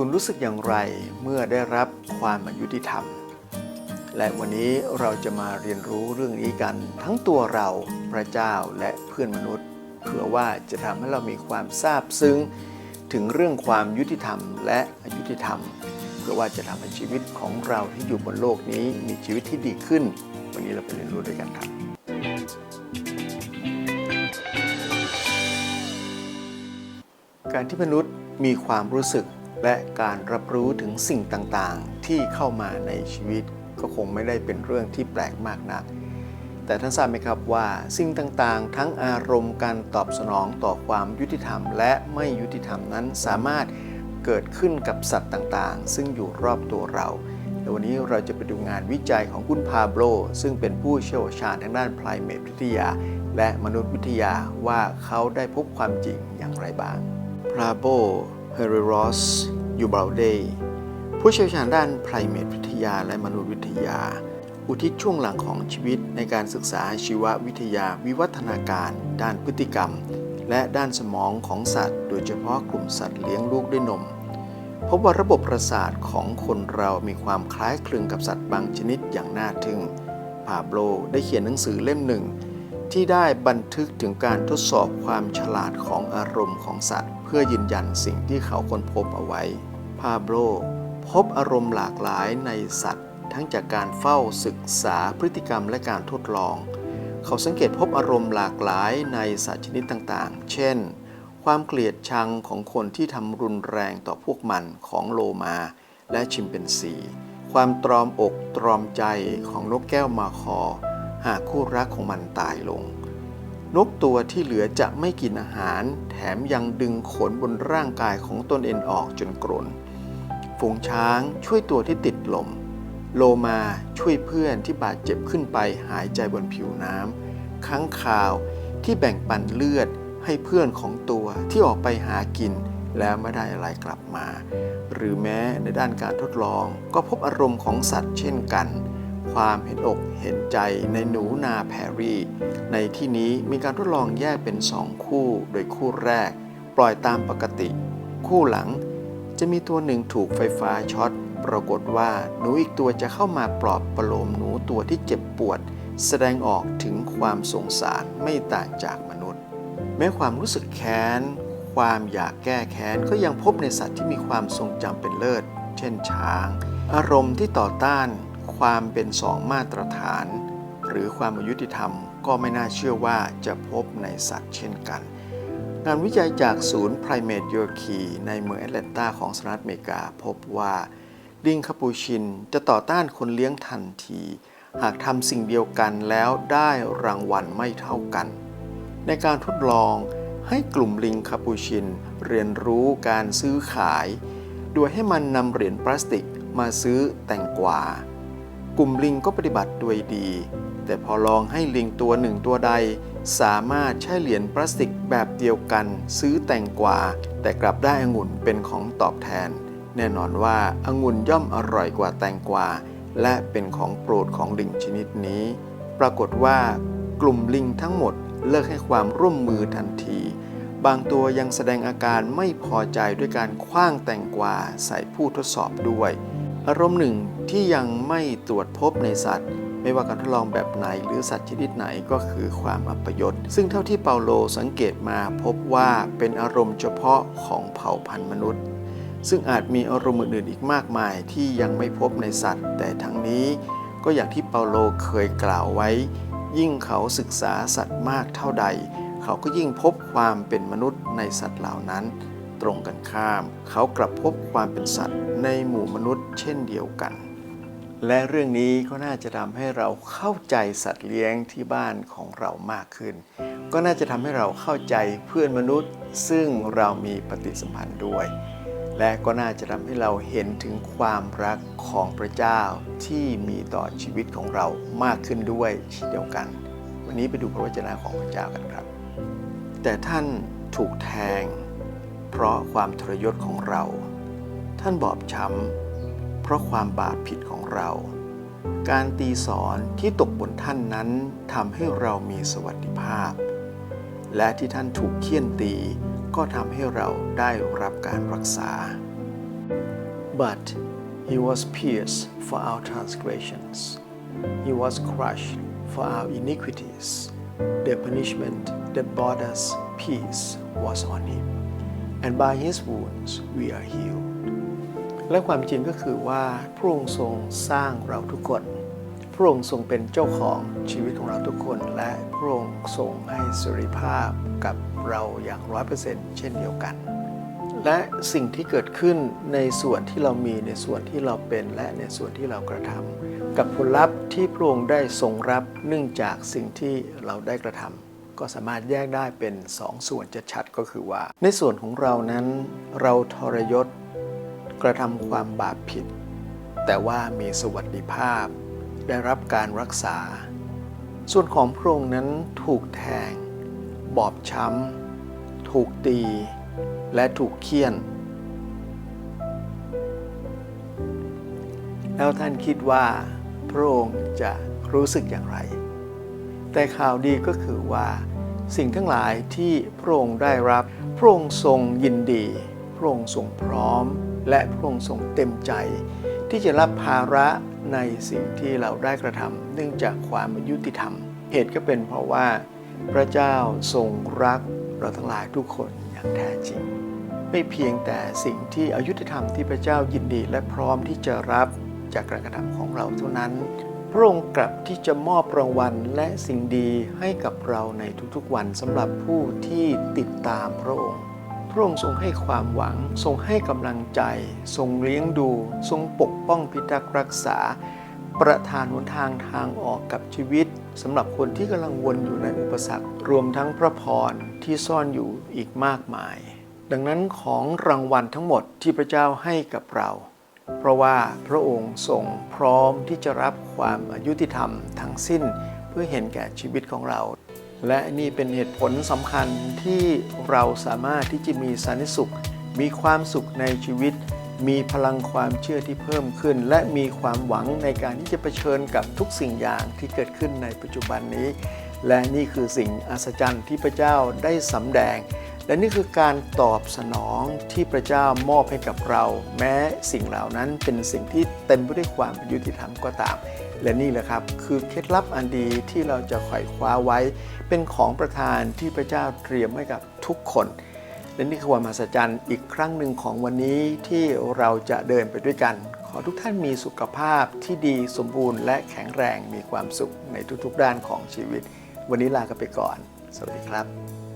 คุณรู้สึกอย่างไรเมื่อได้รับความอายุติธรรม และวันนี้เราจะมาเรียนรู้เรื่องนี้กัน ทั้งตัวเราพระเจ้าและเพื่อนมนุษย์ เพื่อว่าจะทำให้เรามีความซาบซึ้ง ถึงเรื่องความยุติธรรมและอายุติธรรม เพื่อว่าจะทำให้ชีวิตของเราที่อยู่บนโลกนี้มีชีวิตที่ดีขึ้น วันนี้เราไปเรียนรู้ด้วยกันครับการที่มนุษย์มีความรู้สึก และการรับรู้ถึงสิ่งต่างๆ ที่เข้ามาในชีวิตก็คงไม่ได้เป็นเรื่องที่แปลกมากนัก แต่ท่านทราบไหมครับว่าสิ่งต่างๆ ทั้งอารมณ์การตอบสนองต่อความยุติธรรม และไม่ยุติธรรมนั้นสามารถเกิดขึ้นกับสัตว์ต่างๆ ซึ่งอยู่รอบตัวเราและวันนี้เราจะไปดูงานวิจัยของคุณพาโบลซึ่งเป็นผู้เชี่ยวชาญทางด้าน primate วิทยา และมนุษยวิทยาว่าเขาได้พบความจริงอย่างไรบ้างพาโบ เฮริรอสยูบาลเดผู้เชี่ยวชาญด้านไพรเมตวิทยาและมนุษยวิทยา อุทิศช่วงหลังของชีวิตในการศึกษาชีววิทยาวิวัฒนาการ ด้านพฤติกรรม และด้านสมองของสัตว์ โดยเฉพาะกลุ่มสัตว์เลี้ยงลูกด้วยนม พบว่าระบบประสาทของคนเรามีความคล้ายคลึงกับสัตว์บางชนิดอย่างน่าทึ่งพาโบลได้เขียนหนังสือเล่มหนึ่ง ที่ได้บันทึกถึงการทดสอบความฉลาดของอารมณ์ของสัตว์ พื่อยืนยันสิ่งที่เขาค้นพบเอาไว้ พาโบลพบอารมณ์หลากหลายในสัตว์ ทั้งจากการเฝ้าศึกษาพฤติกรรมและการทดลอง เขาสังเกตพบอารมณ์หลากหลายในสัตว์ชนิดต่างๆ เช่น ความเกลียดชังของคนที่ทำรุนแรงต่อพวกมันของโลมาและชิมเปนซี ความตรอมอกตรอมใจของนกแก้วมาคอ หากคู่รักของมันตายลง นกตัวที่เหลือจะไม่กินอาหาร แถมยังดึงขนบนร่างกายของตนเองออกจนกรนฝูงช้างช่วยตัวที่ติดลม โลมาช่วยเพื่อนที่บาดเจ็บขึ้นไปหายใจบนผิวน้ำค้างคาวที่แบ่งปันเลือดให้เพื่อนของตัวที่ออกไปหากินแล้วไม่ได้อะไรกลับมา หรือแม้ในด้านการทดลองก็พบอารมณ์ของสัตว์เช่นกัน ความเห็นอกเห็นใจในหนูนาแพรรี่ ในที่นี้มีการทดลองแยกเป็นสองคู่ โดยคู่แรก ปล่อยตามปกติ คู่หลัง จะมีตัวหนึ่งถูกไฟฟ้าช็อต ปรากฏว่าหนูอีกตัวจะเข้ามาปลอบประโลมหนูตัวที่เจ็บปวด แสดงออกถึงความสงสารไม่ต่างจากมนุษย์ แม้ความรู้สึกแค้น ความอยากแก้แค้นก็ยังพบในสัตว์ที่มีความทรงจำเป็นเลิศ เช่นช้าง อารมณ์ที่ต่อต้าน ความเป็นสองมาตรฐาน หรือความอายุติธรรม ก็ไม่น่าเชื่อว่าจะพบในสัตว์เช่นกัน งานวิจัยจากศูนย์ Primate Yorkie ในเมืองแอตแลนตาของสหรัฐอเมริกา พบว่าลิงคาปูชินจะต่อต้านคนเลี้ยงทันที หากทำสิ่งเดียวกันแล้วได้รางวัลไม่เท่ากัน ในการทดลองให้กลุ่มลิงคาปูชินเรียนรู้การซื้อขาย โดยให้มันนำเหรียญพลาสติกมาซื้อแตงกวา กลุ่มลิงก็ปฏิบัติด้วยดี แต่พอลองให้ลิงตัวหนึ่งตัวใด สามารถใช้เหรียญพลาสติกแบบเดียวกัน ซื้อแตงกวา แต่กลับได้องุ่นเป็นของตอบแทน แน่นอนว่าองุ่นย่อมอร่อยกว่าแตงกวา และเป็นของโปรดของลิงชนิดนี้ ปรากฏว่ากลุ่มลิงทั้งหมดเลิกให้ความร่วมมือทันที บางตัวยังแสดงอาการไม่พอใจด้วยการคว้างแตงกวาใส่ผู้ทดสอบด้วย อารมณ์หนึ่งที่ยังไม่ตรวจพบในสัตว์ ไม่ว่าการทดลองแบบไหนหรือสัตว์ชนิดไหนก็คือความอัปยศซึ่งเท่าที่เปาโลสังเกตมาพบว่าเป็นอารมณ์เฉพาะของเผ่าพันธุ์มนุษย์ ซึ่งอาจมีอารมณ์อื่นๆอีกมากมายที่ยังไม่พบในสัตว์ แต่ทั้งนี้ก็อย่างที่เปาโลเคยกล่าวไว้ ยิ่งเขาศึกษาสัตว์มากเท่าใด เขาก็ยิ่งพบความเป็นมนุษย์ในสัตว์เหล่านั้น ตรงกันข้าม เขากลับพบความเป็นสัตว์ในหมู่มนุษย์เช่นเดียวกัน และเรื่องนี้ก็น่าจะทำให้เราเข้าใจสัตว์เลี้ยงที่บ้านของเรามากขึ้น ก็น่าจะทำให้เราเข้าใจเพื่อนมนุษย์ ซึ่งเรามีปฏิสัมพันธ์ด้วย และก็น่าจะทำให้เราเห็นถึงความรักของพระเจ้าที่มีต่อชีวิตของเรามากขึ้นด้วยเช่นเดียวกัน วันนี้ไปดูพระวจนะของพระเจ้ากันครับ แต่ท่านถูกแทง เพราะความทรยศของเรา ท่านบอบช้ำเพราะความบาปผิดของเรา การตีสอนที่ตกบนท่านนั้นทำให้เรามีสวัสดิภาพ และที่ท่านถูกเคี่ยนตีก็ทำให้เราได้รับการรักษา but he was pierced for our transgressions he was crushed for our iniquities the punishment that brought us peace was on him and by his wounds we are healed และความจริงก็คือว่าพระองค์ทรงสร้างเราทุกคน พระองค์ทรงเป็นเจ้าของชีวิตของเราทุกคน และพระองค์ทรงให้สิริภาพกับเราอย่างร้อยเปอร์เซ็นต์เช่นเดียวกัน และสิ่งที่เกิดขึ้นในส่วนที่เรามีในส่วนที่เราเป็นและในส่วนที่เรากระทำกับผลลัพธ์ที่พระองค์ได้ทรงรับเนื่องจากสิ่งที่เราได้กระทำ ก็สามารถแยกได้เป็นสองส่วนจะชัดก็คือว่า ในส่วนของเรานั้น เราทรยศกระทำความบาปผิด แต่ว่ามีสวัสดิภาพ ได้รับการรักษา ส่วนของพระองค์นั้นถูกแทง บอบช้ำ ถูกตี และถูกเคี่ยน แล้วท่านคิดว่าพระองค์จะรู้สึกอย่างไร แต่ข่าวดีก็คือว่า สิ่งทั้งหลายที่พระองค์ได้รับ พระองค์ทรงยินดี พระองค์ทรงพร้อม และพระองค์ทรงเต็มใจ ที่จะรับภาระในสิ่งที่เราได้กระทำเนื่องจากความอายุติธรรม เหตุก็เป็นเพราะว่า พระเจ้าทรงรักเราทั้งหลายทุกคนอย่างแท้จริง ไม่เพียงแต่สิ่งที่อายุติธรรมที่พระเจ้ายินดีและพร้อมที่จะรับจากการกระทำของเราเท่านั้น พระองค์กลับที่จะมอบรางวัลและสิ่งดีให้กับเราในทุกๆวันสำหรับผู้ที่ติดตามพระองค์ พระองค์ทรงให้ความหวัง ทรงให้กำลังใจ ทรงเลี้ยงดู ทรงปกป้องพิทักษ์รักษา ประทานหนทางทางออกกับชีวิตสำหรับคนที่กำลังวนอยู่ในอุปสรรค รวมทั้งพระพรที่ซ่อนอยู่อีกมากมาย ดังนั้นของรางวัลทั้งหมดที่พระเจ้าให้กับเรา เพราะว่าพระองค์ทรงพร้อมที่จะรับความอายุติธรรมทั้งสิ้นเพื่อเห็นแก่ชีวิตของเรา และนี่เป็นเหตุผลสำคัญที่เราสามารถที่จะมีสันติสุข มีความสุขในชีวิต มีพลังความเชื่อที่เพิ่มขึ้น และมีความหวังในการที่จะเผชิญกับทุกสิ่งอย่างที่เกิดขึ้นในปัจจุบันนี้ และนี่คือสิ่งอัศจรรย์ที่พระเจ้าได้สำแดง และนี่คือการตอบสนองที่พระเจ้ามอบให้กับเรา แม้สิ่งเหล่านั้นเป็นสิ่งที่เต็มไปด้วยความยุติธรรมก็ตาม และนี่แหละครับ คือเคล็ดลับอันดีที่เราจะไขว่คว้าไว้ เป็นของประทานที่พระเจ้าเตรียมให้กับทุกคน และนี่คือความมหัศจรรย์อีกครั้งหนึ่งของวันนี้ที่เราจะเดินไปด้วยกัน ขอทุกท่านมีสุขภาพที่ดีสมบูรณ์ และแข็งแรงมีความสุขในทุกๆ ด้านของชีวิต วันนี้ลากันไปก่อน สวัสดีครับ